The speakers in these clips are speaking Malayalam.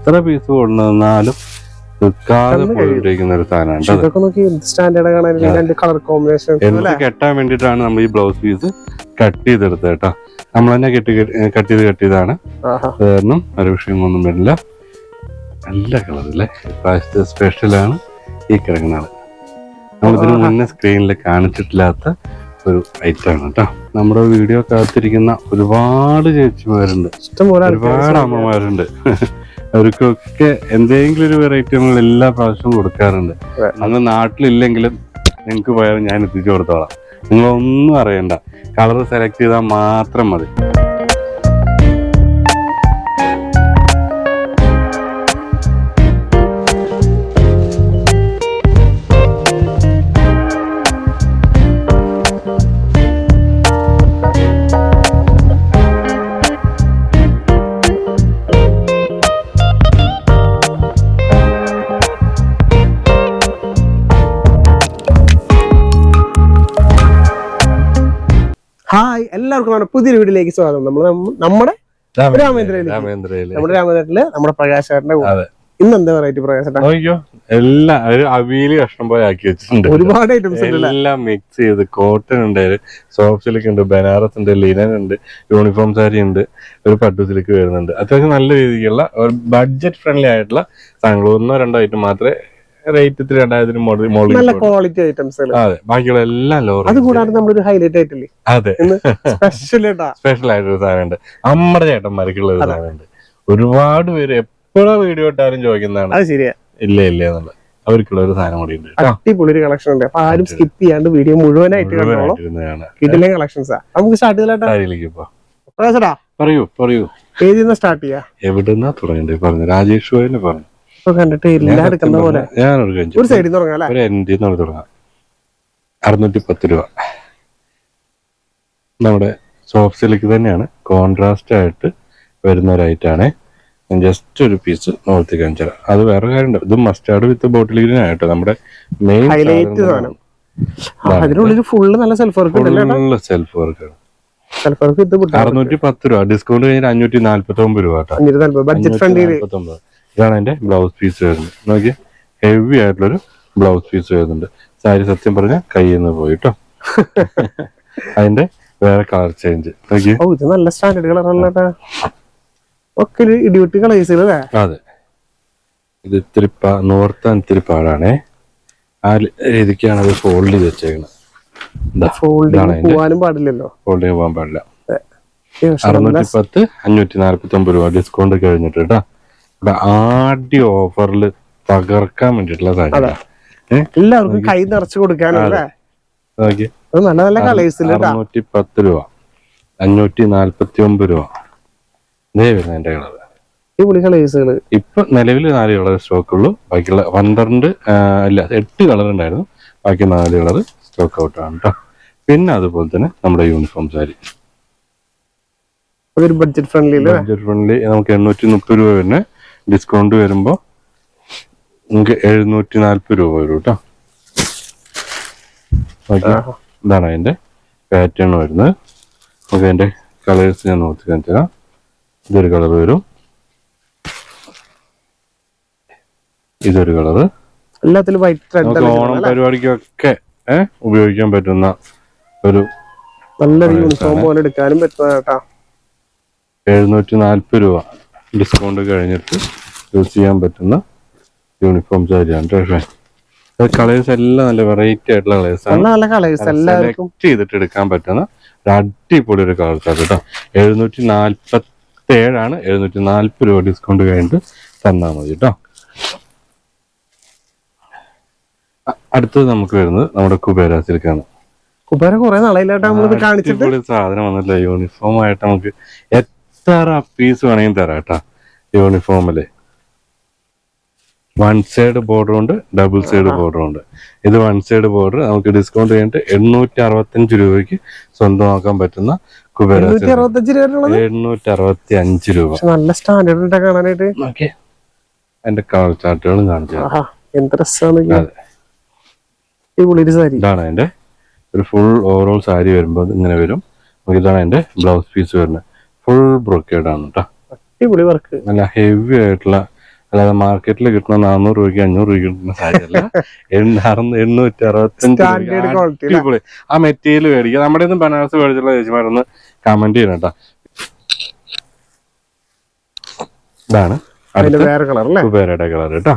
എത്ര പീസ് കൊണ്ടുവന്നാലും ഒരു സാധനമാണ് കെട്ടാൻ വേണ്ടിട്ടാണ് നമ്മൾ ഈ ബ്ലൗസ് പീസ് കട്ട് ചെയ്തെടുത്തത് കേട്ടോ. നമ്മൾ തന്നെ കെട്ടി കട്ട് ചെയ്ത് കെട്ടിയതാണ് കാരണം ഒരു വിഷയമൊന്നും വരില്ല. നല്ല കളറല്ലേ സ്പെഷ്യൽ സ്പെഷ്യലാണ് ഈ കിടങ്ങുന്നത് നമ്മളിതിന് മുന്നേ സ്ക്രീനിൽ കാണിച്ചിട്ടില്ലാത്ത ഒരു ഐറ്റമാണ് കേട്ടോ. നമ്മുടെ വീഡിയോ കാത്തിരിക്കുന്ന ഒരുപാട് ചേച്ചിമാരുണ്ട്. ഒരുപാട് അമ്മമാരുണ്ട്. അവർക്കൊക്കെ എന്തെങ്കിലും ഒരു വെറൈറ്റി നമ്മൾ എല്ലാ പ്രാവശ്യവും കൊടുക്കാറുണ്ട്. അന്ന് നാട്ടിലില്ലെങ്കിലും നിങ്ങൾക്ക് പോയാൽ ഞാൻ എത്തിച്ചു കൊടുത്തോളാം. നിങ്ങളൊന്നും അറിയണ്ട. കളർ സെലക്ട് ചെയ്താൽ മാത്രം മതി. എല്ലാവർക്കും പുതിയൊരു വീട്ടിലേക്ക് സ്വാഗതം. നമ്മൾ നമ്മുടെ രാമേന്ദ്രയിലേക്ക്. രാമേന്ദ്രയിൽ നമ്മുടെ രാമനാട്ടിൽ നമ്മുടെ പ്രകാശേട്ടന്റെ. ഇന്ന് എന്താ വെറൈറ്റി പ്രകാശേട്ടാ? എല്ലാ ഒരു അവിയൽ കഷ്ണം പോലെ ആക്കി വെച്ചിട്ടുണ്ട് ഒരുപാട് ഐറ്റംസ് എല്ലാം മിക്സ് ചെയ്ത് കോട്ടൺ ഉണ്ട് സോഫ്റ്റ് സിലിക് ഉണ്ട് ബനാറസ് ഉണ്ട് ലിനൻ ഉണ്ട് യൂണിഫോം സാരി ഉണ്ട് ഒരു പട്ടു സിലിക്ക് വരുന്നുണ്ട്. അത്യാവശ്യം നല്ല രീതിക്കുള്ള ഒരു ബഡ്ജറ്റ് ഫ്രണ്ട്ലി ആയിട്ടുള്ള ഒന്നോ രണ്ടോ ഐറ്റം മാത്രമേ റേറ്റ് ഇത്തിരി രണ്ടായിരത്തിന് മുകളിൽ നല്ല ക്വാളിറ്റി ഐറ്റംസ് അതെ ബാക്കിയുള്ള എല്ലാം ലോ അത് കൂടാതെ നമ്മളൊരു ഹൈലൈറ്റ് ആയിട്ടില്ലേ? അതെ. സ്പെഷ്യൽ സ്പെഷ്യൽ ആയിട്ടൊരു സാധനമുണ്ട്. നമ്മുടെ ചേട്ടന്മാർക്കുള്ള ഒരു സാധനമുണ്ട്. ഒരുപാട് പേര് എപ്പോഴാ വീഡിയോ ഇട്ടാലും ചോദിക്കുന്നതാണ്. അത് ശരിയാ. ഇല്ല ഇല്ല എന്നുള്ളത് അവർക്കുള്ള ഒരു സാധനം കൂടി ഉണ്ട് അടിപൊളി ഒരു കളക്ഷൻ ഉണ്ട്. അപ്പൊ ആരും സ്കിപ്പ് ചെയ്യാണ്ട് വീഡിയോ മുഴുവനായിട്ട് കണ്ടോളൂ. കിട്ടില്ല കളക്ഷൻസാ നമുക്ക് സ്റ്റാർട്ട് ചെയ്തേട്ടാ. പറയൂ പറയൂ. ഏതിന്ന് സ്റ്റാർട്ട് ചെയ്യാ? എവിടുന്നാ തുടങ്ങണ്ടേ പറഞ്ഞു. രാജേഷ് ഗോയലിനെ പറഞ്ഞു. ഇപ്പൊ കണ്ടിട്ട് എല്ലാം എടുക്കുന്ന പോലെ. കാര്യം ഒരു സൈഡിൽ തുടങ്ങാം അല്ലെ? ഒരു എന്റെ തുടങ്ങാം. അറുന്നൂറ്റി പത്ത് രൂപ. നമ്മുടെ സോഫ്റ്റ് സിലിക്ക് തന്നെയാണ്. കോൺട്രാസ്റ്റ് ആയിട്ട് വരുന്ന ഒരു ഐറ്റാണ് ജസ്റ്റ് ഒരു പീസ് നോർത്തി കാണിച്ചാൽ അത് വേറെ കാര്യമുണ്ട്. ഇത് മസ്റ്റാർഡ് വിത്ത് ബോട്ടിൽ ഗ്രീൻ ആയിട്ടോ നമ്മുടെ മെയിൻ ഹൈലൈറ്റ് സാധനം അതിനുള്ളിൽ ഫുള്ള് നല്ല self work full self work കിട്ടും അറുന്നൂറ്റി പത്ത് രൂപ. ഡിസ്കൗണ്ട് കഴിഞ്ഞാൽ അഞ്ഞൂറ്റി നാല്പത്തി ഒമ്പത് രൂപ ബഡ്ജറ്റ് ഫ്രണ്ട്ലി 449. ഇതാണ് എന്റെ ബ്ലൗസ് പീസ് വരുന്നത്. നോക്കി ഹെവി ആയിട്ടുള്ളൊരു ബ്ലൗസ് പീസ് വരുന്നുണ്ട്. സാരി സത്യം പറഞ്ഞ കയ്യിൽ നിന്ന് പോയി കേട്ടോ അതിന്റെ വേറെ കളർ ചേഞ്ച് ഇത് നല്ല സ്റ്റാൻഡേർഡ് കളറല്ലേ ഒക്കെ ഇടിവിട്ട് അല്ലേ അതെ. ഇത് ഇത്തിരി നോർത്ത് നോർത്താൻ ഇത്തിരി പാടാണേ. ആ രീതിക്കാണ് അത് ഫോൾഡ് ചെയ്ത് വെച്ചേക്കുന്നത് പോവാനും പാടില്ലല്ലോ. ഫോൾഡ് ചെയ്യാൻ പാടില്ല. അറുന്നൂറ്റി പത്ത് അഞ്ഞൂറ്റി നാല്പത്തി ഒമ്പത് രൂപ ഡിസ്കൗണ്ട് കഴിഞ്ഞിട്ട് കേട്ടോ ആദ്യ ഓഫറിൽ തകർക്കാൻ വേണ്ടിട്ടുള്ള സാധനം എല്ലാവർക്കും കൈ നിറച്ച് കൊടുക്കാനല്ലേ നല്ല നല്ല കളേഴ്സിൽ അറുന്നൂറ്റി പത്ത് രൂപ അഞ്ഞൂറ്റി നാല്പത്തി ഒമ്പത് രൂപ. ഇതേ വരുന്ന എന്റെ കളർ അടിപൊളി കളേഴ്സുകൾ ഇപ്പൊ നിലവിൽ നാല് കളർ സ്റ്റോക്ക് ഉള്ളൂ. ബാക്കിയുള്ള പന്ത്രണ്ട് അല്ല എട്ട് കളർ ഉണ്ടായിരുന്നു. ബാക്കി നാല് കളർ സ്റ്റോക്ക് ഔട്ട് ആണ് കേട്ടോ പിന്നെ അതുപോലെ തന്നെ നമ്മുടെ uniform sari budget friendly budget friendly നമുക്ക് എണ്ണൂറ്റി മുപ്പത് രൂപ വരുന്ന ഡിസ്കൗണ്ട് വരുമ്പോൾ നിങ്ങൾക്ക് എഴുന്നൂറ്റി നാൽപ്പത് രൂപ വരും കേട്ടോ ഓക്കെ. ഇതാണ് അതിന്റെ പാറ്റേൺ വരുന്നത്. നമുക്ക് അതിന്റെ കളേഴ്സ് ഞാൻ നോക്കി കാണിച്ചു തരാം ഇതൊരു കളർ വരും. ഇതൊരു കളറ് എല്ലാത്തിലും വൈറ്റ് നമുക്ക് ഓണം പരിപാടിക്കൊക്കെ ഉപയോഗിക്കാൻ പറ്റുന്ന ഒരു നല്ലൊരു യൂണിഫോം പോലെ എടുക്കാനും പറ്റുന്ന കേട്ടാ എഴുന്നൂറ്റി നാല്പത് രൂപ. ഡിസ്കൗണ്ട് കഴിഞ്ഞിട്ട് യൂസ് ചെയ്യാൻ പറ്റുന്ന യൂണിഫോം സാരിയാണ് കേട്ടോ കളേഴ്സ് എല്ലാം നല്ല വെറൈറ്റി ആയിട്ടുള്ള കളേഴ്സ് ആണ്. നല്ല കളേഴ്സ് എല്ലാവർക്കും. സെലക്ട് ചെയ്തിട്ട് എടുക്കാൻ പറ്റുന്ന ഒരു അടിപൊളി ഒരു കളർ ചാർട്ട് കേട്ടോ എഴുന്നൂറ്റി നാല്പത്തി ഏഴാണ് എഴുന്നൂറ്റി നാല്പത് രൂപ ഡിസ്കൗണ്ട് കഴിഞ്ഞിട്ട് തന്നാൽ മതി കേട്ടോ അടുത്തത് നമുക്ക് വരുന്നത് നമ്മുടെ കുബേര സിൽക്കാണ്. കുബേര കുറെ നാളായില്ലാട്ടോ നമ്മളിത് കാണിച്ചിട്ട് സാധനം വന്നില്ല യൂണിഫോം ആയിട്ട് നമുക്ക് എത്ര പീസ് വേണമെങ്കിലും തരാം കേട്ടാ യൂണിഫോമിൽ വൺ സൈഡ് ബോർഡർ ഉണ്ട് ഡബിൾ സൈഡ് ബോർഡർ ഉണ്ട്. ഇത് വൺ സൈഡ് ബോർഡർ നമുക്ക് ഡിസ്കൗണ്ട് കഴിഞ്ഞിട്ട് എണ്ണൂറ്റി അറുപത്തഞ്ച് രൂപയ്ക്ക് സ്വന്തമാക്കാൻ പറ്റുന്ന കുബേര എണ്ണൂറ്റി അറുപത്തി അഞ്ച് രൂപ. നല്ല സ്റ്റാൻഡേർഡ് കാണാനായിട്ട്. അതിന്റെ കളർ ചാർട്ടുകളും കാണിച്ചു ഇതാണ് അതിന്റെ ഒരു ഫുൾ ഓവറോൾ സാരി വരുമ്പോൾ ഇങ്ങനെ വരും. ഇതാണ് അതിന്റെ ബ്ലൗസ് പീസ് വരുന്നത്. ഫുൾ ബ്രൊക്കേഡ് ആണ് കേട്ടോ അടിപൊളി വർക്ക് നല്ല ഹെവി ആയിട്ടുള്ള അല്ലാതെ മാർക്കറ്റിൽ കിട്ടുന്ന നാനൂറ് രൂപയ്ക്ക് അഞ്ഞൂറ് രൂപയ്ക്ക് കിട്ടുന്ന സാരിയല്ല. എണ്ണൂറ്റി അറുപത്തഞ്ച് അടിപൊളി. ആ മെറ്റീരിയൽ മേടിക്കുക നമ്മുടെ ഒന്നും ബനാറസ് മേടിച്ചുള്ള ചേച്ചിമാരൊന്ന് കമന്റ് ചെയ്യണം കേട്ടോ. ഇതാണ് വേറെ കളർ അല്ലേ? വേറെ കളർ കേട്ടോ.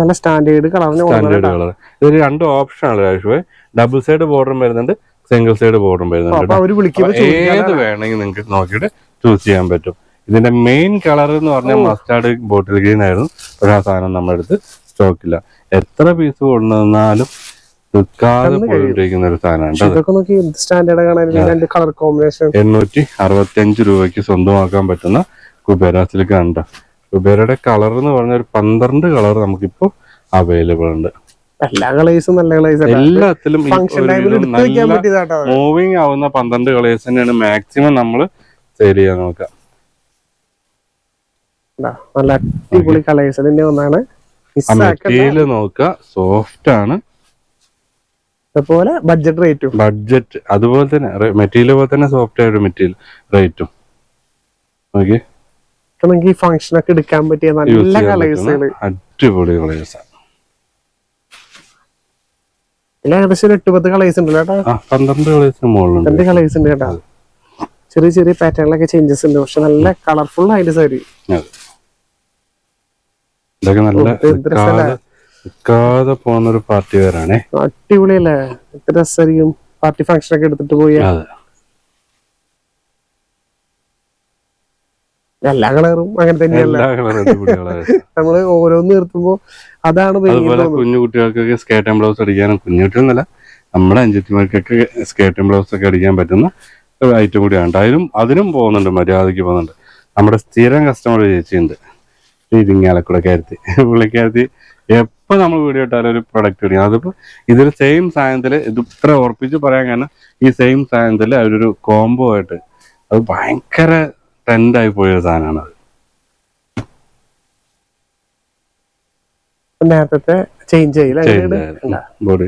നല്ല സ്റ്റാൻഡേർഡ് കളർ സ്റ്റാൻഡേർഡ് കളർ ഇതിൽ രണ്ട് ഓപ്ഷൻ ആണ് രാജുവേ ഡബിൾ സൈഡ് ബോർഡറും വരുന്നുണ്ട് സിംഗിൾ സൈഡ് ബോർഡറും വരുന്നുണ്ട് ഏത് വേണമെങ്കിൽ നിങ്ങൾക്ക് നോക്കിയിട്ട് ചൂസ് ചെയ്യാൻ പറ്റും. ഇതിന്റെ മെയിൻ കളർ എന്ന് പറഞ്ഞാൽ മസ്റ്റാർഡ് ബോട്ടിൽ ഗ്രീൻ ആയിരുന്നു. പക്ഷെ ആ സാധനം നമ്മുടെ അടുത്ത് സ്റ്റോക്ക് ഇല്ല. എത്ര പീസ് കൊണ്ടുവന്നാലും നോക്കി എണ്ണൂറ്റി അറുപത്തി അഞ്ച് രൂപയ്ക്ക് സ്വന്തമാക്കാൻ പറ്റുന്ന കുബേര സിൽക്ക് ഉണ്ട് കുബേരയുടെ കളർ എന്ന് പറഞ്ഞ ഒരു പന്ത്രണ്ട് കളർ നമുക്കിപ്പോ അവൈലബിൾ ഉണ്ട്. എല്ലാ കളേഴ്സും നല്ല കളേഴ്സ് എല്ലാത്തിലും മൂവിങ് ആവുന്ന പന്ത്രണ്ട് കളേഴ്സ് തന്നെയാണ് മാക്സിമം നമ്മൾ സെയിൽ ചെയ്യാൻ നോക്കുക. ഇതാ, നല്ല അടിപൊളി കളേഴ്സ് തന്നെ ഒന്നാണ് നോക്കുക സോഫ്റ്റ് ആണ്. അതുപോലെ ബഡ്ജറ്റ് റേറ്റും ബഡ്ജറ്റ് അതുപോലെ തന്നെ മെറ്റീരിയൽ പോലെ തന്നെ സോഫ്റ്റ് ആയിട്ട് മെറ്റീരിയൽ റേറ്റും ഓക്കെ നമുക്ക് ഈ ഫംഗ്ഷൻ ഒക്കെ എടുക്കാൻ പറ്റിയ നല്ല കളേഴ്സുകൾ അടിപൊളി കളേഴ്സ് ഇതിൽ ഏകദേശം ഒരു എട്ട് പത്ത് കളേഴ്സ് ഉണ്ട് കേട്ടോ പന്ത്രണ്ട് കളേഴ്സ് മുകളിലുണ്ട്. രണ്ട് കളേഴ്സ് ഉണ്ട് കേട്ടോ ചെറിയ ചെറിയ പാറ്റേണിലൊക്കെ ചേഞ്ചസ് ഉണ്ട് പക്ഷെ നല്ല കളർഫുൾ ആയിട്ട് സാരി. ഇതൊക്കെ നല്ല? നിൽക്കാതെ പോകുന്ന ഒരു പാർട്ടി വെയറാണേ. അടിപൊളിയല്ലേ? എത്ര രസമായിരിക്കും പാർട്ടി ഫംഗ്ഷൻ ഒക്കെ എടുത്തിട്ട് പോയി. എല്ലാ കളറും അങ്ങനെ തന്നെയല്ല. നമ്മൾ ഓരോന്ന് നിർത്തുമ്പോ അതാണ് കുഞ്ഞു കുട്ടികൾക്കൊക്കെ സ്കേർട്ട് ബ്ലൗസ് അടിക്കാനും കുഞ്ഞു കുട്ടികളെന്നല്ല നമ്മുടെ അഞ്ചത്തിമാർക്കൊക്കെ സ്കേർട്ട് ബ്ലൗസ് ഒക്കെ അടിക്കാൻ പറ്റുന്ന ഒരു ഐറ്റം കൂടിയാണ്. അതിനും അതിനും പോകുന്നുണ്ട് മര്യാദയ്ക്ക് പോകുന്നുണ്ട്. നമ്മുടെ സ്ഥിരം കസ്റ്റമർ ചേച്ചിയുണ്ട്. ഇരിങ്ങാലക്കുട കയറ്റി പുള്ളിക്കാരത്തി എപ്പോൾ നമ്മൾ വീഡിയോ ഇട്ടാലും ഒരു പ്രൊഡക്റ്റ് ഇടിക്കും അതിപ്പോൾ ഇതിൽ സെയിം സാധനത്തിൽ ഇത് ഇത്ര ഉറപ്പിച്ച് പറയാൻ കാരണം ഈ സെയിം സാധനത്തിൽ അവരൊരു കോംബോ ആയിട്ട് അത് ഭയങ്കര ട്രെൻഡായി പോയൊരു സാധനമാണ് അത്. നേരത്തെ ചേഞ്ച് ചെയ്യില്ല? ബോഡി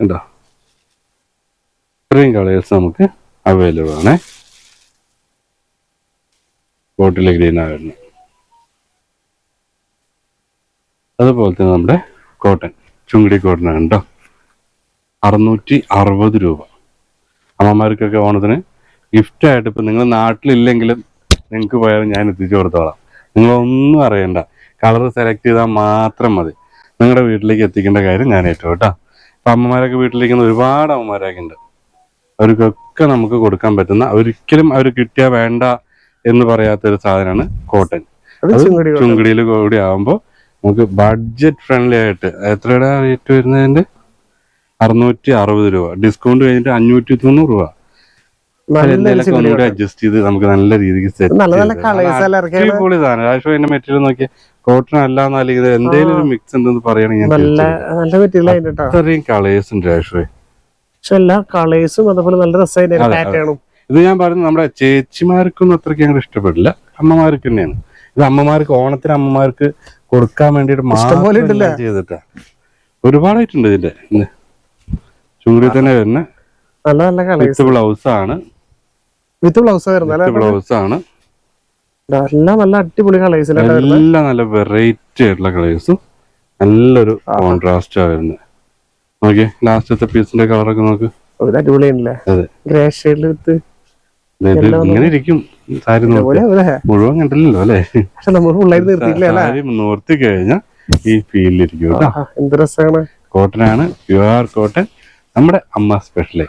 ഉണ്ടോ? ഇത്രയും കളേഴ്സ് നമുക്ക് അവൈലബിൾ ആണ്. ബോട്ടിൽ ഗ്രീൻ ആയിരുന്നു അതുപോലെ തന്നെ നമ്മുടെ കോട്ടൺ ചുങ്കിടി കോട്ടൺ ആണ് കേട്ടോ അറുന്നൂറ്റി അറുപത് രൂപ. അമ്മമാർക്കൊക്കെ ഓണത്തിന് ഗിഫ്റ്റ് ആയിട്ട് ഇപ്പം നിങ്ങൾ നാട്ടിലില്ലെങ്കിലും നിങ്ങൾക്ക് പോയാലും ഞാൻ എത്തിച്ചു കൊടുത്തോളാം. നിങ്ങളൊന്നും അറിയണ്ട. കളർ സെലക്ട് ചെയ്താൽ മാത്രം മതി. നിങ്ങളുടെ വീട്ടിലേക്ക് എത്തിക്കേണ്ട കാര്യം ഞാൻ ഏറ്റവും കേട്ടോ. ഇപ്പം അമ്മമാരൊക്കെ വീട്ടിലേക്ക് ഒരുപാട് അമ്മമാരൊക്കെ ഉണ്ട്. അവർക്കൊക്കെ നമുക്ക് കൊടുക്കാൻ പറ്റുന്ന ഒരിക്കലും അവർ കിട്ടിയാൽ വേണ്ട എന്ന് പറയാത്ത ഒരു സാധനമാണ് കോട്ടൺ. ചുങ്കടിയിൽ കൂടി ആവുമ്പോൾ നമുക്ക് ബഡ്ജറ്റ് ഫ്രണ്ട്ലി ആയിട്ട് എത്രയുടെ റേറ്റ് വരുന്നതിന്റെ? അറുന്നൂറ്റി അറുപത് രൂപ. ഡിസ്കൗണ്ട് കഴിഞ്ഞിട്ട് അഞ്ഞൂറ്റി തൊണ്ണൂറ് രൂപ. അഡ്ജസ്റ്റ് ചെയ്ത് നമുക്ക് നല്ല രീതിക്ക് അടിപൊളി സാധനം. മെറ്റീരിയൽ നോക്കിയാൽ കോട്ടൺ അല്ലാന്ന് അല്ലെങ്കിൽ ഇത് എന്തെങ്കിലും ഒരു മിക്സ് ഉണ്ടെന്ന് പറയുകയാണെങ്കിൽ അത്രയും കളേഴ്സ് ഉണ്ട് പക്ഷെ എല്ലാ കളേഴ്സും അതുപോലെ നല്ല രസമായിട്ട് പാറ്റേണും ഇത് ഞാൻ പറയുന്നത് നമ്മുടെ ചേച്ചിമാർക്കൊന്നും അത്രയ്ക്ക് ഞങ്ങൾ ഇഷ്ടപ്പെടില്ല. അമ്മമാർക്ക് തന്നെയാണ്. ഇത് അമ്മമാർക്ക് ഓണത്തിന് അമ്മമാർക്ക് കൊടുക്കാൻ വേണ്ടിയിട്ട്? മാത്രം ചെയ്തിട്ടാ. ഒരുപാടായിട്ടുണ്ട് ഇതിന്റെ. ഇന്ന്. തന്നെ വരുന്ന. നല്ല നല്ല വിത്ത് ബ്ലൗസ് ആണ്. വിത്ത് ബ്ലൗസ് വരുന്നത് ബ്ലൗസ് ആണ്. എല്ലാം നല്ല അടിപൊളി കളേഴ്സ് നല്ല നല്ല വെറൈറ്റി ആയിട്ടുള്ള കളേഴ്സും. നല്ലൊരു കോൺട്രാസ്റ്റ് വരുന്നത് നോക്കിയേ ലാസ്റ്റത്തെ പീസിന്റെ കളറൊക്കെ നോക്ക്. അടിപൊളിയാണല്ലേ? അതെ. ഗ്രേ ഷെയ്ഡിൽ വിത്ത് ഇങ്ങനെ ഇരിക്കും സാരി മുഴുവൻ കണ്ടില്ലല്ലോ അല്ലേ? പക്ഷെ നമ്മൾ അല്ലേ? സാരി നോർത്തി കഴിഞ്ഞാൽ ഈ ഫീലിരിക്കും കേട്ടോ. ആഹാ, എന്ത് രസമാണ്. ആണ് പ്യുവർ കോട്ടൺ നമ്മുടെ അമ്മ സ്പെഷ്യൽ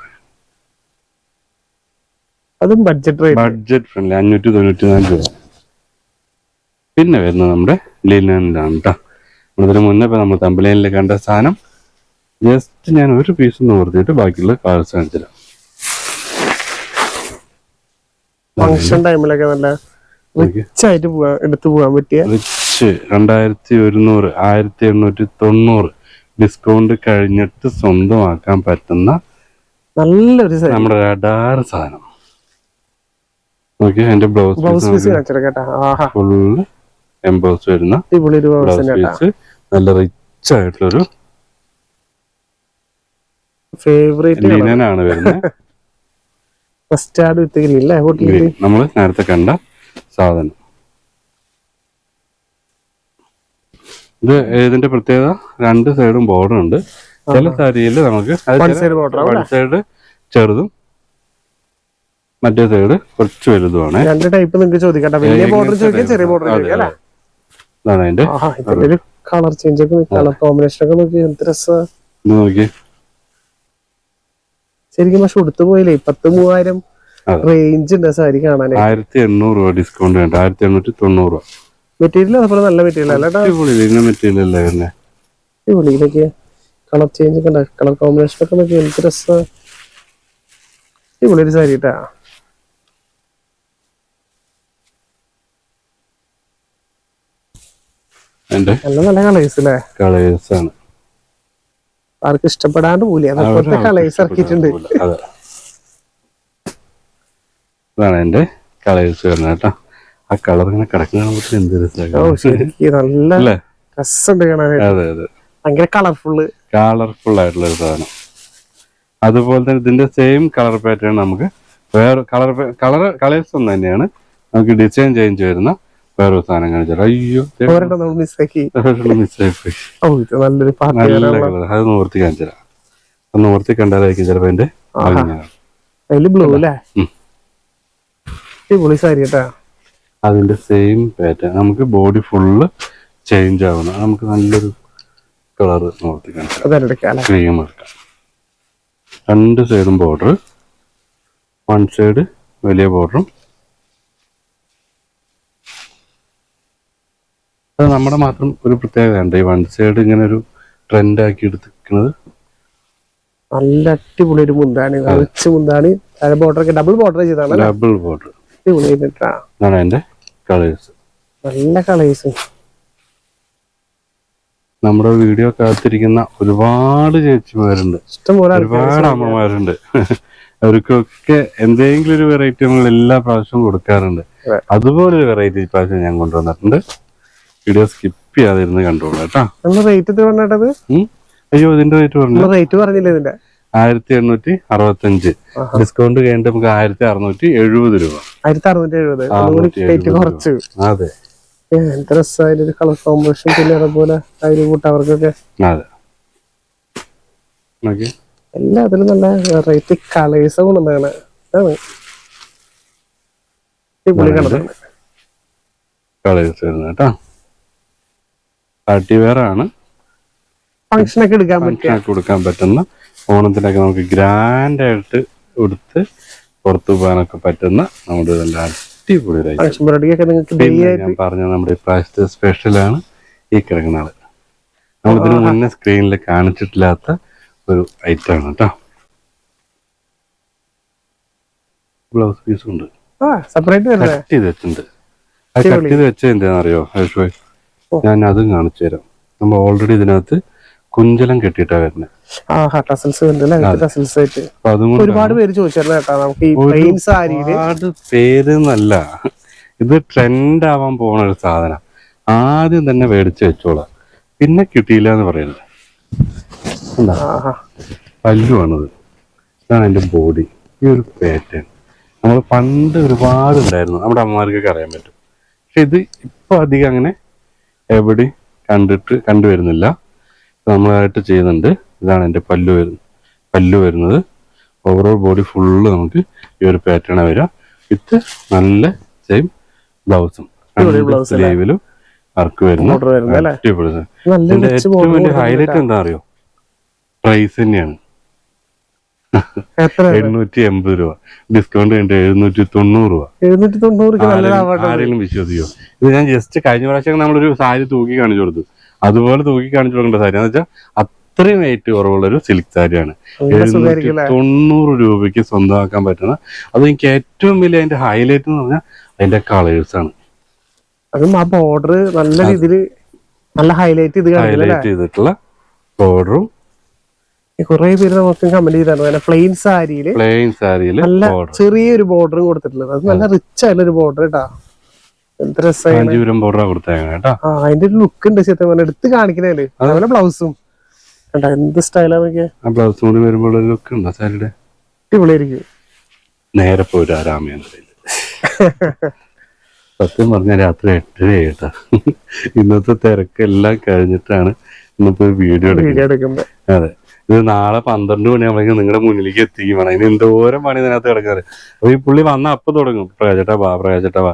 അതും ബഡ്ജറ്റ് ബഡ്ജറ്റ് ഫ്രണ്ട്ലി അഞ്ഞൂറ്റി തൊണ്ണൂറ്റി നാല് രൂപ. പിന്നെ വരുന്നത് നമ്മുടെ ലീലാണ് കേട്ടോ. ഇതിന് മുന്നേ നമ്മൾ തമ്പലയിൽ കണ്ട സാധനം. ജസ്റ്റ് ഞാൻ ഒരു പീസ് നോർത്തിയിട്ട് ബാക്കിയുള്ള കാഴ്ച കാണിച്ചില്ല ഫംഗ്ഷൻ ടൈമിലൊക്കെ നല്ല റിച്ച് ആയിട്ട് പോവാൻ എടുത്തു പോകാൻ പറ്റിയ? റിച്ച് രണ്ടായിരത്തി ഒരുന്നൂറ് ആയിരത്തി എണ്ണൂറ്റി തൊണ്ണൂറ്. ഡിസ്കൗണ്ട് കഴിഞ്ഞിട്ട് സ്വന്തമാക്കാൻ പറ്റുന്ന നല്ലൊരു നമ്മുടെ റഡാർ സാധനം. നോക്കി എന്റെ blouse blouse piece full emboss വരുന്ന ബ്ലൗസ് പീസ് നല്ല റിച്ച് ആയിട്ടുള്ളൊരു ഫേവറേറ്റ് ലിനൻ ആണ് വരുന്നത്. മസ്റ്റാർഡ് വിത്ത് ഗ്രീൻ അല്ലേ നമ്മൾ നേരത്തെ കണ്ട സാധനം. ഇത് ഇതിന്റെ പ്രത്യേകത? രണ്ട് സൈഡും ബോർഡർ ഉണ്ട്. ചില സാരിയിൽ നമുക്ക് വൺ സൈഡ് ചെറുതും മറ്റേ സൈഡ് കുറച്ച് വലുതുമാണ്. രണ്ട് ടൈപ്പ് നിങ്ങൾക്ക് ചോദിക്കട്ടെ വലിയ ബോർഡർ ചോദിക്കാം ചെറിയ ബോർഡർ ചോദിക്കാം ഇതാണ് അതിന്റെ കളർ ചേഞ്ച് ഒക്കെ കളർ കോമ്പിനേഷൻ ഒക്കെ നോക്കി എന്ത് രസ. ഇത് നോക്കി ശരിക്കും പക്ഷെ ഉടുത്തു പോയില്ലേ? പത്ത് മൂവായിരം റേഞ്ച് ഉണ്ട് സാരി കാണാൻ ആയിരത്തി എണ്ണൂറ് രൂപ ഡിസ്കൗണ്ട് ആയിരത്തി എണ്ണൂറ്റി തൊണ്ണൂറ് രൂപ. മെറ്റീരിയൽ അതുപോലെ നല്ല മെറ്റീരിയൽ അല്ല? അടിപൊളി ഇന്ന മെറ്റീരിയൽ അല്ലേ അടിപൊളിയിലേക്ക് കളർ ചേഞ്ച് ഒക്കെ കളർ കോമ്പിനേഷൻ ഒക്കെ നോക്കി എന്ത് രസം. അടിപൊളി ഒരു സാരി കേട്ടാ നല്ല നല്ല കളേഴ്സ് അല്ലേ? കളേഴ്സ് ആണ്. ആർക്ക് ഇഷ്ടപ്പെടാണ്ട് പോലെ അതുപോലത്തെ കളേഴ്സ് ഇറക്കിയിട്ടുണ്ട്. ഇതാണ് അതിന്റെ കളേഴ്സ് വരുന്നത് കേട്ടോ. ആ കളർ ഇങ്ങനെ കിടക്കുന്ന എന്ത് രസമാണ് നല്ല രസമുണ്ട് കാണാനായിട്ട്. ഭയങ്കര കളർഫുള്ള് കളർഫുൾ ആയിട്ടുള്ള ഒരു സാധനം. അതുപോലെ തന്നെ ഇതിന്റെ സെയിം കളർ പാറ്റേൺ നമുക്ക് വേറെ കളർ കളർ കളേഴ്സ് ഒന്ന് തന്നെയാണ്. നമുക്ക് ഡിസൈൻ ചേഞ്ച് വരുന്ന വേറൊരു സാധനം കാണിച്ചാൽ അയ്യോ ഒരെണ്ണം നമ്മൾ മിസ്സാക്കി മിസ്സായി പോയി ഓ ഇത് നല്ലൊരു പാർട്ടി നല്ല കളർ അത് നിവർത്തി കാണിച്ചുതരാം അത് നിവർത്തി കണ്ടാലായിരിക്കും ചിലപ്പോ എന്റെ അതിൽ ബ്ലൂ അല്ലേ? ഉം. അടിപൊളി സാരി കേട്ടാ. അതിന്റെ സെയിം പാറ്റേൺ നമുക്ക് ബോഡി ഫുള്ള് ചേഞ്ച് ആവുന്ന നമുക്ക് നല്ലൊരു കളർ നിവർത്തി ക്രീം എടുക്കാം രണ്ട് സൈഡും ബോർഡർ വൺ സൈഡ് വലിയ ബോർഡറും അത് നമ്മുടെ മാത്രം ഒരു പ്രത്യേകതയുണ്ട് ഈ വൺ സൈഡ് ഇങ്ങനെ ഒരു ട്രെൻഡ് ആക്കി എടുത്തിരിക്കുന്നത്. നല്ല അടിപൊളി ഒരു മുന്താണി റിച്ച് മുന്താണി ബോർഡർ ഒക്കെ ഡബിൾ ബോർഡർ ചെയ്താണ് ഡബിൾ ബോർഡർ അടിപൊളി കേട്ടാ കളേഴ്സ് നല്ല കളേഴ്സ് നമ്മുടെ വീഡിയോ കാത്തിരിക്കുന്ന ഒരുപാട് ചേച്ചിമാരുണ്ട്. ഒരുപാട് അമ്മമാരുണ്ട്. അവർക്കൊക്കെ എന്തെങ്കിലും ഒരു വെറൈറ്റി നമ്മൾ എല്ലാ പ്രാവശ്യവും കൊടുക്കാറുണ്ട്. അതെ. അതുപോലെ ഒരു വെറൈറ്റി പ്രാവശ്യം ഞാൻ കൊണ്ടുവന്നിട്ടുണ്ട്. വീഡിയോ സ്കിപ്പ് ചെയ്യാതിരുന്ന് കണ്ടോളൂ കേട്ടോ. നമ്മൾ റേറ്റ് എത്ര പറഞ്ഞിട്ടത് അയ്യോ ഇതിന്റെ റേറ്റ് പറഞ്ഞു? റേറ്റ് പറഞ്ഞില്ല ഇതിന്റെ? ആയിരത്തി എണ്ണൂറ്റി അറുപത്തഞ്ച്. ഡിസ്കൗണ്ട് കഴിഞ്ഞിട്ട് നമുക്ക് ആയിരത്തി അറുന്നൂറ്റി എഴുപത് രൂപ ആയിരത്തി അറുന്നൂറ്റി എഴുപത് റേറ്റ് കുറച്ച്. അതെ. എന്ത് രസമായിട്ട് ഒരു കളർ കോമ്പിനേഷൻ പിന്നെ അതുപോലെ അതിൽ കൂട്ടവർക്കൊക്കെ. അതെ. നല്ല വെറൈറ്റി കളേഴ്സ് കൊണ്ടുവന്നാണ് അതാണ് അടിപൊളി കളറാണ് കളേഴ്സ് കേട്ടോ. പാർട്ടി വെയർ ആണ്. എടുക്കാൻ പറ്റും കൊടുക്കാൻ പറ്റുന്ന ഓണത്തിനൊക്കെ നമുക്ക് ഗ്രാൻഡ് ആയിട്ട് കൊടുത്ത് പുറത്തു പോകാനൊക്കെ പറ്റുന്ന നമ്മുടെ നല്ല അടിപൊളി ഞാൻ പറഞ്ഞ നമ്മുടെ ഇപ്രാവശ്യത്തെ സ്പെഷ്യലാണ് ഈ കിടക്കുന്ന ആൾ. നമ്മളിതിന് മുന്നേ സ്ക്രീനിൽ കാണിച്ചിട്ടില്ലാത്ത ഒരു ഐറ്റം ആണ് കേട്ടോ ബ്ലൗസ് പീസും ഉണ്ട്. സെപ്പറേറ്റ് വരുന്നത് കട്ട് ചെയ്ത് വെച്ചിട്ടുണ്ട്. അത് കട്ട് ചെയ്ത് വെച്ചത് എന്താണെന്നറിയോ ഹേഷ്വേ ഞാൻ അതും കാണിച്ചു തരാം. നമ്മൾ ഓൾറെഡി ഇതിനകത്ത് കുഞ്ചലം കെട്ടിയിട്ടാ വരുന്നത് ഒരുപാട് പേര് ചോദിച്ചായിരുന്നു ഇത് ട്രെൻഡ് ആവാൻ പോണ ഒരു സാധനം. ആദ്യം തന്നെ മേടിച്ചു വെച്ചോളാം. പിന്നെ കിട്ടിയില്ല എന്ന് പറയുന്നത് പല്ലുവാണത്. ഇതാണ് എന്റെ ബോഡി ഈ ഒരു പാറ്റേൺ നമ്മൾ പണ്ട് ഒരുപാട് ഉണ്ടായിരുന്നു. നമ്മുടെ അമ്മമാർക്കൊക്കെ അറിയാൻ പറ്റും. പക്ഷെ ഇത് ഇപ്പൊ അധികം അങ്ങനെ എവിടെയും കണ്ടിട്ട് കണ്ടുവരുന്നില്ല. നമ്മളായിട്ട് ചെയ്യുന്നുണ്ട്. ഇതാണ് എന്റെ പല്ലു വരുന്നത് പല്ലു വരുന്നത്. ഓവറോൾ ബോഡി ഫുള്ള് നമുക്ക് ഈ ഒരു പാറ്റേൺ വരാം വിത്ത് നല്ല സെയിം ബ്ലൗസും? സ്ലീവിലും വർക്ക് വരുന്നു. ഇതിന്റെ ഏറ്റവും വലിയ ഹൈലൈറ്റ് എന്താ അറിയോ? പ്രൈസ് തന്നെയാണ്. എണ്ണൂറ്റി എൺപത് രൂപ. ഡിസ്കൗണ്ട് കഴിഞ്ഞിട്ട് എഴുന്നൂറ്റി തൊണ്ണൂറ് രൂപ എഴുന്നൂറ്റി തൊണ്ണൂറ് ആരെങ്കിലും- വിശ്വസിക്കോ? ഇത് ഞാൻ ജസ്റ്റ് കഴിഞ്ഞ പ്രാവശ്യം നമ്മളൊരു സാരി തൂക്കി കാണിച്ചു കൊടുത്തു. അതുപോലെ തൂക്കി കാണിച്ചു കൊടുക്കേണ്ട സാരി എന്ന് വെച്ചാൽ അത്രയും ഏറ്റവും കുറവുള്ള ഒരു സിൽക്ക് സാരിയാണ് എഴുന്നൂറ്റി തൊണ്ണൂറ് രൂപയ്ക്ക് സ്വന്തമാക്കാൻ പറ്റുന്ന അത് എനിക്ക് ഏറ്റവും വലിയ അതിന്റെ ഹൈലൈറ്റ് എന്ന് പറഞ്ഞാൽ അതിന്റെ കളേഴ്സ് ആണ്. അതും ആ ബോർഡർ നല്ല രീതിയിൽ നല്ല ഹൈലൈറ്റ് ചെയ്ത് ഹൈലൈറ്റ് ചെയ്തിട്ടുള്ള ബോർഡറും കുറെ പേര് നമുക്ക് കമന്റ് ചെയ്തായിരുന്നു പ്ലെയിൻ സാരിയിൽ. പ്ലെയിൻ സാരിയിൽ നല്ല ചെറിയൊരു ബോർഡർ കൊടുത്തിട്ടുള്ളത്. അത് നല്ല റിച്ച് ആയിട്ടുള്ള ഒരു ബോർഡർ കേട്ടാ എന്ത് രസം ബോർഡർ കേട്ടോ. ആ അതിന്റെ ഒരു ലുക്ക് ഉണ്ട് സത്യം പറഞ്ഞാൽ എടുത്ത് കാണിക്കുന്നതിൽ അതുപോലെ ബ്ലൗസും കണ്ടാ എന്ത് സ്റ്റൈലാ നോക്കിയാ ബ്ലൗസ് കൂടി വരുമ്പോൾ ഒരു ലുക്ക് ഉണ്ടോ സാരിയുടെ? അടിപൊളിയായിരിക്കും. നേരെ രാമേന്ദ്രയിൽ സത്യം പറഞ്ഞ രാത്രി എട്ടര കേട്ടാ ഇന്നത്തെ തിരക്കെല്ലാം കഴിഞ്ഞിട്ടാണ് ഇന്നിപ്പോ വീഡിയോ എടുക്കുന്നത്. അതെ. ഇത് നാളെ പന്ത്രണ്ട് മണിയാകുമ്പോഴേക്കും നിങ്ങളുടെ മുന്നിലേക്ക് എത്തിക്കും വേണം. ഇനി എന്തോരം പണി ഇതിനകത്ത് കിടക്കാറ്. അപ്പൊ ഈ പുള്ളി വന്ന അപ്പൊ തുടങ്ങും. പ്രകാശട്ടാ വാ പ്രകാശട്ടാ വാ.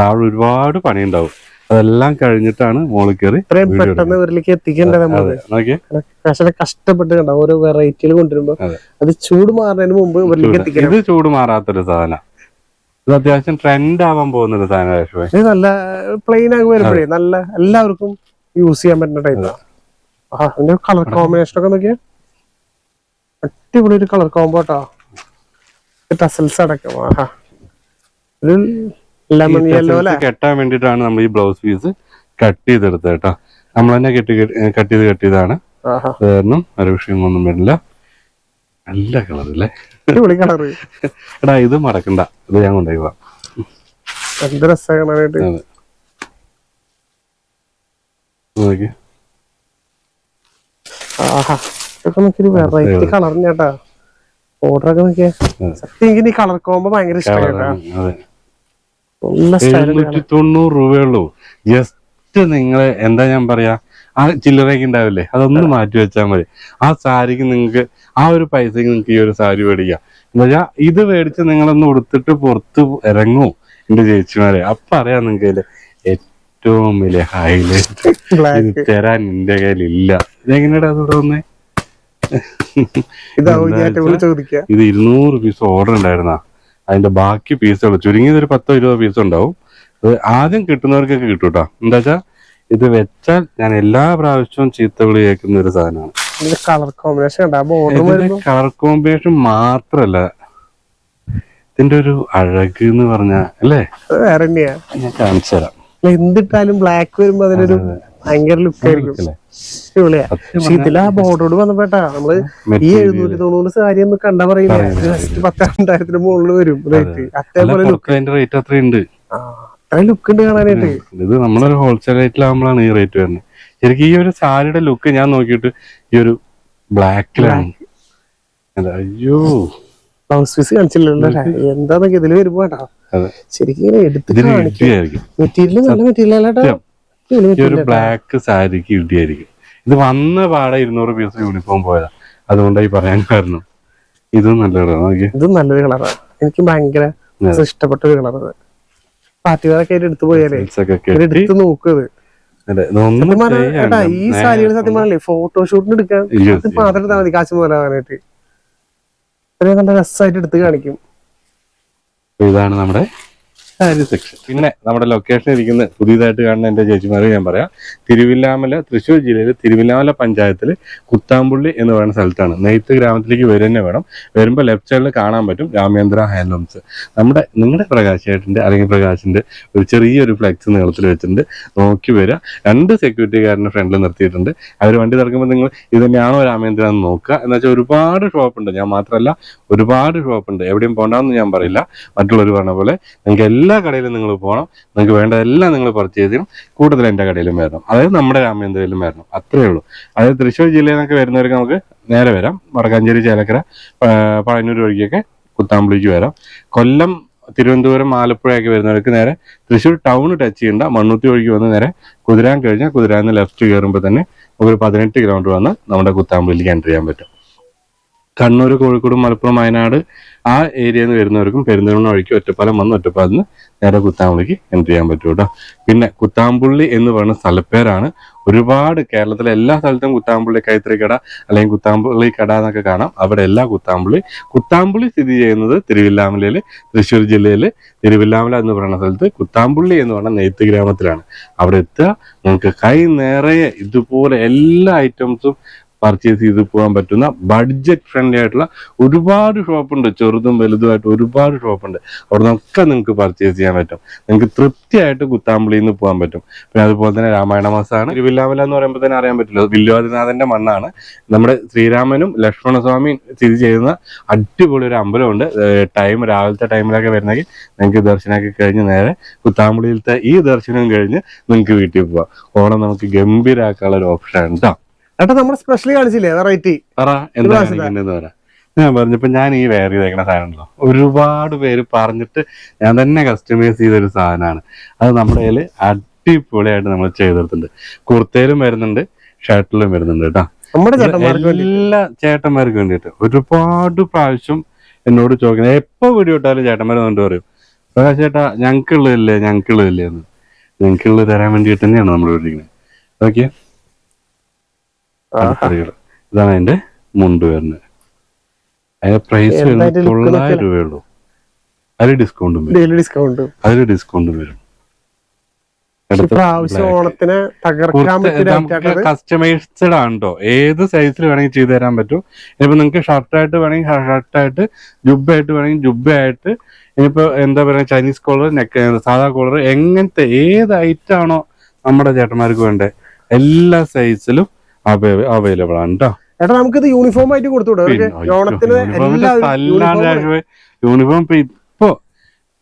താഴെ ഒരുപാട് പണി ഉണ്ടാവും അതെല്ലാം കഴിഞ്ഞിട്ടാണ് മോളിൽ കയറി പെട്ടെന്ന് ഇവരിലേക്ക് എത്തിക്കേണ്ട കഷ്ടപ്പെട്ട് കണ്ട ഓരോ വെറൈറ്റികൾ കൊണ്ടുവരുമ്പോ അത്. ചൂട് മാറുന്നതിന് മുമ്പ് ഇവരിലേക്ക് എത്തിക്കണം. ഇത് ചൂട് മാറാത്തൊരു സാധന. ഇത് അത്യാവശ്യം ട്രെൻഡ് ആവാൻ പോകുന്ന ഒരു സാധനം ഇത് നല്ല പ്ലെയിൻ ആಗಿ വരുമ്പോഴേ നല്ല എല്ലാവർക്കും യൂസ് ചെയ്യാൻ പറ്റുന്ന ടൈപ്പാണ് കളർ കോമ്പിനേഷൻ ഒക്കെ നോക്കിയാ. അടിപൊളി ഒരു കളർ കേട്ടോ ടസൽസ് അടക്കം. ആഹാ. ഒരു ലെമൺ യെല്ലോ അല്ലെ? കെട്ടാൻ വേണ്ടിട്ടാണ് നമ്മൾ ഈ ബ്ലൗസ് പീസ് കട്ട് ചെയ്തെടുത്തത് കേട്ടോ. നമ്മൾ തന്നെ കെട്ടി കട്ട് ചെയ്ത് കെട്ടിയതാണ് കാരണം ഒരു വിഷയമൊന്നും വരില്ല. നല്ല കളർ അല്ലേ? അടിപൊളി കളർ. എടാ ഇത് മറക്കണ്ട. ഇത് ഞാൻ കൊണ്ടുപോയി പോവാം എന്ത് ആഹാ. ഇതൊക്കെ വെറൈറ്റി കളർ കേട്ടാ. ഓർഡർ ഒക്കെ നോക്കിയ. സത്യം എനിക്ക് ഈ കളർ കോമ്പോ ഭയങ്കര അതെ. തൊണ്ണൂറ് രൂപയുള്ളൂ ജസ്റ്റ് നിങ്ങൾ എന്താ ഞാൻ പറയാ? ആ ചില്ലറയൊക്കെ ഉണ്ടാവില്ലേ? അതൊന്ന് മാറ്റി വെച്ചാൽ മതി. ആ സാരിക്ക് നിങ്ങക്ക് ആ ഒരു പൈസക്ക് നിങ്ങൾക്ക് ഈ ഒരു സാരി മേടിക്കാം. എന്താ വെച്ചാ ഇത് മേടിച്ച് നിങ്ങളൊന്ന് ഉടുത്തിട്ട് പുറത്ത് ഇറങ്ങൂ എന്റെ ചേച്ചിമാരെ. അപ്പൊ അറിയാം നിങ്ങൾക്ക് ഇതിൽ ഏറ്റവും വലിയ ഹൈലൈറ്റ് തരാൻ എന്റെ കയ്യിൽ ഇല്ല അത് ഇവിടെ വന്നേ ഇത് ഇരുന്നൂറ് പീസ് ഓർഡർ ഉണ്ടായിരുന്ന. അതിന്റെ ബാക്കി പീസുകൾ ചുരുങ്ങിയത് ഒരു പത്തോ ഇരുപതോ പീസ് ഉണ്ടാവും. അത് ആദ്യം കിട്ടുന്നവർക്കൊക്കെ കിട്ടും കേട്ടോ എന്താ ഇത് വെച്ചാൽ ഞാൻ എല്ലാ പ്രാവശ്യവും ചീത്ത വിളി കേൾക്കുന്ന ഒരു സാധനമാണ്. കളർ കോമ്പിനേഷൻ കളർ കോമ്പിനേഷൻ മാത്രല്ല. ഇതിന്റെ ഒരു അഴക് എന്ന് പറഞ്ഞ അല്ലേ? ഞാൻ കാണിച്ചു തരാം എന്തിട്ടാലും ബ്ലാക്ക് വരുമ്പോ അതിനൊരു ഭയങ്കര ലുക്ക് ആയിരിക്കും? അടിപൊളിയാ. പക്ഷെ ഇതിൽ ആ ബോർഡോട് വന്നപ്പോട്ടാ നമ്മൾ ഈ. എഴുന്നൂറ്റി തൊണ്ണൂറ് സാരി ഒന്ന് കണ്ട പറയില്ല? ജസ്റ്റ് പത്താണ്ടായിരത്തിന് മുകളിൽ വരും റേറ്റ് അതേപോലെ ലുക്ക് റേറ്റ് അത്രയുണ്ട് അത്രയും ലുക്ക് ഉണ്ട് കാണാനായിട്ട്. ഇത് നമ്മളൊരു ഹോൾസെയിൽ റേറ്റിലാകുമ്പോഴാണ് ഈ റേറ്റ് വരുന്നത്. ശരിക്കും ഈ ഒരു സാരിയുടെ ലുക്ക് ഞാൻ നോക്കിയിട്ട് ഈ ഒരു ബ്ലാക്കിലാണ് അയ്യോ. ബ്ലൗസ് പീസ് കാണിച്ചില്ലല്ലോ എന്താന്നൊക്കെ ഇതിൽ വരുമ്പോ കേട്ടോ അതെ. ശരിക്കും എടുത്ത് മെറ്റീരിയൽ നല്ല മെറ്റീരിയൽ അല്ലാട്ടോ. ഈ ഒരു ബ്ലാക്ക് സാരിക്ക് ഇടിയായിരിക്കും ഇത് വന്ന പാടെ ഇരുന്നൂറ് പീസ് യൂണിഫോം പോയതാ. അതുകൊണ്ടായി പറയാൻ കാരണം. ഇതും നല്ല കളറാണ് ഇതും നല്ലൊരു കളറാണ് എനിക്ക് ഭയങ്കര ഇഷ്ടപ്പെട്ട ഒരു കളറാണ് പാർട്ടിക്കാരൊക്കെ എടുത്തു പോയാലേ നോക്കുന്നത് ഈ സാരികൾ സത്യം പറഞ്ഞേ ഫോട്ടോഷൂട്ടിന് എടുക്കാൻ മാത്രം എടുത്താൽ മതി കാശ് മുതലാവാനായിട്ട് നല്ല രസമായിട്ട് എടുത്ത് കാണിക്കും. ഇതാണ് നമ്മുടെ പിന്നെ നമ്മുടെ ലൊക്കേഷൻ ഇരിക്കുന്ന പുതിയതായിട്ട് കാണുന്ന എന്റെ ചേച്ചിമാരെ ഞാൻ പറയാം. തിരുവില്ലാമല തൃശ്ശൂർ ജില്ലയിൽ തിരുവില്ലാമല പഞ്ചായത്തിൽ കുത്താമ്പുള്ളി എന്ന് പറയുന്ന സ്ഥലത്താണ്. നെയ്ത്ത് ഗ്രാമത്തിലേക്ക് വരും തന്നെ വേണം. വരുമ്പോൾ ലെഫ്റ്റ് സൈഡിൽ കാണാൻ പറ്റും രാമേന്ദ്ര ഹാൻഡ്ലൂംസ് നമ്മുടെ നിങ്ങളുടെ പ്രകാശേട്ടന്റെ അല്ലെങ്കിൽ പ്രകാശിന്റെ ഒരു ചെറിയൊരു ഫ്ലെക്സ് നീളത്തിൽ വെച്ചിട്ടുണ്ട്. നോക്കി വരിക രണ്ട് സെക്യൂരിറ്റിക്കാരനെ ഫ്രണ്ടിൽ നിർത്തിയിട്ടുണ്ട്. അവർ വണ്ടി തിറക്കുമ്പോൾ നിങ്ങൾ ഇത് തന്നെയാണോ രാമേന്ദ്ര എന്ന് നോക്കുക. എന്ന് വെച്ചാൽ ഒരുപാട് ഷോപ്പുണ്ട് ഞാൻ മാത്രമല്ല ഒരുപാട് ഷോപ്പുണ്ട് എവിടെയും പോകണ്ടെന്ന് ഞാൻ പറയില്ല. മറ്റുള്ളവർ പറഞ്ഞ പോലെ നിങ്ങൾക്ക് എല്ലാ കടയിലും നിങ്ങൾ പോകണം നിങ്ങൾക്ക് വേണ്ടതെല്ലാം നിങ്ങൾ പർച്ചേസ് ചെയ്യണം കൂടുതൽ എന്റെ കടയിലും വരണം. അതായത് നമ്മുടെ രാമേന്ദ്രയിലും വരണം. അത്രേ ഉള്ളൂ. അതായത് തൃശ്ശൂർ ജില്ലയിൽ നിന്നൊക്കെ വരുന്നവർക്ക് നമുക്ക് നേരെ വരാം. വടക്കാഞ്ചേരി ചേലക്കര പഴയന്നൂർ വഴിക്കൊക്കെ കുത്താമ്പുളിക്ക് വരാം. കൊല്ലം തിരുവനന്തപുരം ആലപ്പുഴയൊക്കെ വരുന്നവർക്ക് നേരെ തൃശ്ശൂർ ടൗൺ ടച്ച് ചെയ്യേണ്ട. മണ്ണൂത്തി വഴിക്ക് വന്ന് നേരെ കുതിരാൻ കഴിഞ്ഞാൽ കുതിരാന്ന് ലെഫ്റ്റ് കയറുമ്പോൾ തന്നെ ഒരു പതിനെട്ട് കിലോമീറ്റർ വന്ന് നമ്മുടെ കുത്താമ്പുള്ളിലേക്ക് എന്റർ ചെയ്യാൻ പറ്റും. കണ്ണൂർ കോഴിക്കോട് മലപ്പുറം വയനാട് ആ ഏരിയയിൽ നിന്ന് വരുന്നവർക്കും പെരുന്തൽമണ്ണ വഴിക്ക് ഒറ്റപ്പാലം വന്ന് ഒറ്റപ്പാലത്ത് നേരെ കുത്താമ്പുള്ളിക്ക് എന്റർ ചെയ്യാൻ പറ്റും കേട്ടോ. പിന്നെ കുത്താമ്പുള്ളി എന്ന് പറയുന്ന സ്ഥലപ്പേരാണ്. ഒരുപാട് കേരളത്തിലെ എല്ലാ സ്ഥലത്തും കുത്താമ്പുള്ളി കൈത്തറി കട അല്ലെങ്കിൽ കുത്താമ്പുള്ളി കട എന്നൊക്കെ കാണാം. അവിടെ എല്ലാ കുത്താമ്പുള്ളി കുത്താമ്പുള്ളി സ്ഥിതി ചെയ്യുന്നത് തിരുവില്ലാമലയിൽ തൃശ്ശൂർ ജില്ലയിൽ തിരുവില്ലാമല എന്ന് പറയുന്ന സ്ഥലത്ത് കുത്താമ്പുള്ളി എന്ന് പറയുന്ന നെയ്ത്ത് ഗ്രാമത്തിലാണ്. അവിടെ എത്തുക നിങ്ങൾക്ക് കൈ നിറയെ ഇതുപോലെ എല്ലാ ഐറ്റംസും പർച്ചേസ് ചെയ്ത് പോകാൻ പറ്റുന്ന ബഡ്ജറ്റ് ഫ്രണ്ട്ലി ആയിട്ടുള്ള ഒരുപാട് ഷോപ്പുണ്ട് ചെറുതും വലുതുമായിട്ട് ഒരുപാട് ഷോപ്പുണ്ട് അവിടെ നിന്നൊക്കെ നിങ്ങൾക്ക് പർച്ചേസ് ചെയ്യാൻ പറ്റും. നിങ്ങൾക്ക് തൃപ്തിയായിട്ട് കുത്താമ്പിളിയിൽ നിന്ന് പോകാൻ പറ്റും. പിന്നെ അതുപോലെ തന്നെ രാമായണ മാസമാണ് തിരുവില്ലാമല എന്ന് പറയുമ്പോൾ തന്നെ അറിയാൻ പറ്റില്ല. വില്ലുവാദിനാഥന്റെ മണ്ണാണ്. നമ്മുടെ ശ്രീരാമനും ലക്ഷ്മണസ്വാമിയും സ്ഥിതി ചെയ്യുന്ന അടിപൊളി ഒരു അമ്പലമുണ്ട്. ടൈം രാവിലത്തെ ടൈമിലൊക്കെ വരുന്നെങ്കിൽ നിങ്ങൾക്ക് ദർശനമൊക്കെ കഴിഞ്ഞ് നേരെ കുത്താമ്പുള്ളിയിലത്തെ ഈ ദർശനം കഴിഞ്ഞ് നിങ്ങൾക്ക് വീട്ടിൽ പോവാം. ഓണം നമുക്ക് ഗംഭീരാക്കാനുള്ള ഒരു ഓപ്ഷൻ കേട്ടോ ഏട്ടാ നമ്മൾ സ്പെഷ്യലി കാണിച്ചില്ലേ? വെറൈറ്റി ഞാൻ പറഞ്ഞപ്പോ ഞാൻ ഈ വെയർ ചെയ്തേക്കുന്ന സാധനമല്ലോ ഒരുപാട് പേര് പറഞ്ഞിട്ട് ഞാൻ തന്നെ കസ്റ്റമൈസ് ചെയ്തൊരു സാധനമാണ്. അത് നമ്മുടെ കയ്യിൽ അടിപൊളിയായിട്ട് നമ്മൾ ചെയ്തെടുത്തിട്ടുണ്ട്. കുർത്തയിലും വരുന്നുണ്ട് ഷർട്ടിലും വരുന്നുണ്ട് കേട്ടോ. നമ്മുടെ എല്ലാ ചേട്ടന്മാർക്ക് വേണ്ടിയിട്ട്. ഒരുപാട് പ്രാവശ്യം എന്നോട് ചോദിക്കുന്നത് എപ്പോ വീഡിയോ ഇട്ടാലും ചേട്ടന്മാർ കൊണ്ട് പറയും? പ്രകാശ് ചേട്ടാ ഞങ്ങൾക്കുള്ളതല്ലേ ഞങ്ങൾക്കുള്ളതല്ലേ? എന്ന്. ഞങ്ങൾക്കുള്ളത് തരാൻ വേണ്ടിയിട്ട് തന്നെയാണ് നമ്മൾ വിളിക്കുന്നത് ഓക്കെ ഇതാണ് അതിന്റെ മുണ്ട് വരുന്നത്. അതിന്റെ പ്രൈസ് വരുന്നത് തൊള്ളായിരം? രൂപയുള്ളൂ അതിൽ ഡിസ്കൗണ്ടും വരും. ഡിസ്കൗണ്ട് അതിൽ ഡിസ്കൗണ്ടും വരും. കസ്റ്റമൈസ്ഡ് ആണോ ഏത് സൈസിൽ വേണമെങ്കിൽ ചെയ്തു തരാൻ പറ്റും. ഇനിയിപ്പോ നിങ്ങൾക്ക് ഷർട്ടായിട്ട് വേണമെങ്കിൽ ഷർട്ടായിട്ട് ജുബായിട്ട് വേണമെങ്കിൽ ജുബായിട്ട് ഇനിയിപ്പോ എന്താ പറയുക ചൈനീസ് കോളർ നെക്ക് സാധാ കോളർ എങ്ങനത്തെ ഏത് ഐറ്റം ആണോ നമ്മുടെ ചേട്ടന്മാർക്ക് വേണ്ടേ എല്ലാ സൈസിലും അവൈലബിൾ ആണ് കേട്ടോ ഏട്ടാ നമുക്കിത് യൂണിഫോം ആയിട്ട് കൊടുത്തുവിടാം. ഓണത്തിന് യൂണിഫോം ഇപ്പൊ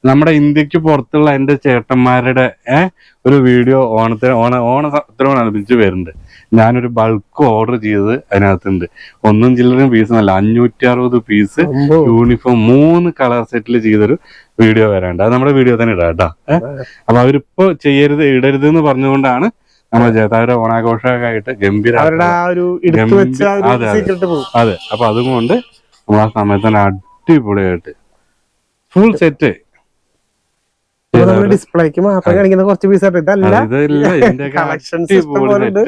നമ്മുടെ ഇന്ത്യയ്ക്ക് പുറത്തുള്ള എന്റെ ചേട്ടന്മാരുടെ ഏഹ് ഒരു വീഡിയോ ഓണത്തിന് ഓണ ഓണത്തിനോടനുബന്ധിച്ച് വരുന്നുണ്ട്. ഞാനൊരു ബൾക്ക് ഓർഡർ ചെയ്തത് അതിനകത്തുണ്ട്. ഒന്നും ചില്ലറും പീസ് പീസൊന്നല്ല അഞ്ഞൂറ്റി അറുപത് പീസ് യൂണിഫോം മൂന്ന് കളർ സെറ്റിൽ ചെയ്തൊരു വീഡിയോ വരാണ്ട് അത് നമ്മുടെ വീഡിയോ തന്നെ ഇടാം കേട്ടോ ഏഹ് അപ്പൊ അവരിപ്പോ ചെയ്യരുത് ഇടരുത് എന്ന് പറഞ്ഞുകൊണ്ടാണ് നമ്മുടെ ജേതാവിന്റെ ഓണാഘോഷമൊക്കെ ആയിട്ട് ഗംഭീര അവരുടെ ആ ഒരു എടുത്തു വെച്ച ആ അതെ, ഒരു അതെ. സീക്രട്ട് പോകും അതെ. അപ്പൊ അതുകൊണ്ട് നമ്മൾ ആ സമയത്ത് തന്നെ അടിപൊളിയായിട്ട് ഫുൾ സെറ്റ് ഡിസ്പ്ലേക്ക് മാത്രം കാണിക്കുന്ന കുറച്ച് പീസ് ഇതല്ല. ഇതല്ല ഇതിന്റെ കളക്ഷൻ സിസ്റ്റം പോലെ ഉണ്ട്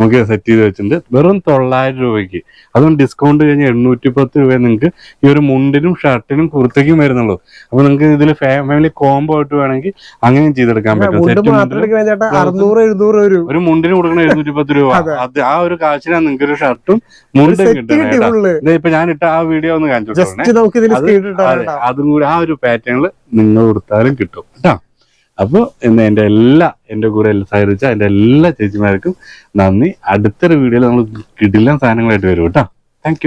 നമുക്ക് സെറ്റ് ചെയ്ത് വെച്ചിട്ടുണ്ട്. വെറും തൊള്ളായിരം രൂപയ്ക്ക്. അതും ഡിസ്കൗണ്ട് കഴിഞ്ഞ് എണ്ണൂറ്റി പത്ത് രൂപ നിങ്ങൾക്ക് ഈ ഒരു മുണ്ടിനും ഷർട്ടിനും കുർത്തയ്ക്കും വരുന്നുള്ളൂ. അപ്പൊ നിങ്ങൾക്ക് ഇതിൽ ഫാമിലി കോംബോ ആയിട്ട് വേണമെങ്കിൽ അങ്ങനെയും ചെയ്തെടുക്കാൻ പറ്റും. സെറ്റ് ഒരു മുണ്ടിന് കൊടുക്കണ എഴുന്നൂറ്റി പത്ത് രൂപ. അത്. ആ ഒരു കാശിനാണ് നിങ്ങൾക്ക് ഒരു ഷർട്ടും മുണ്ടും കിട്ടുന്നത് ഇപ്പൊ ഞാൻ ഇട്ട ആ വീഡിയോ ഒന്ന് കാണിച്ചു അതും കൂടി ആ ഒരു പാറ്റേണിൽ നിങ്ങൾ കൊടുത്താലും കിട്ടും. കേട്ടോ? അപ്പോൾ ഇന്ന് എന്റെ എല്ലാ എന്റെ കൂടെ സഹകരിച്ച എന്റെ എല്ലാ ചേച്ചിമാർക്കും നന്ദി. അടുത്തൊരു വീഡിയോയിൽ നമ്മൾ കിടിലൻ സാധനങ്ങളായിട്ട് വരും കേട്ടോ. താങ്ക്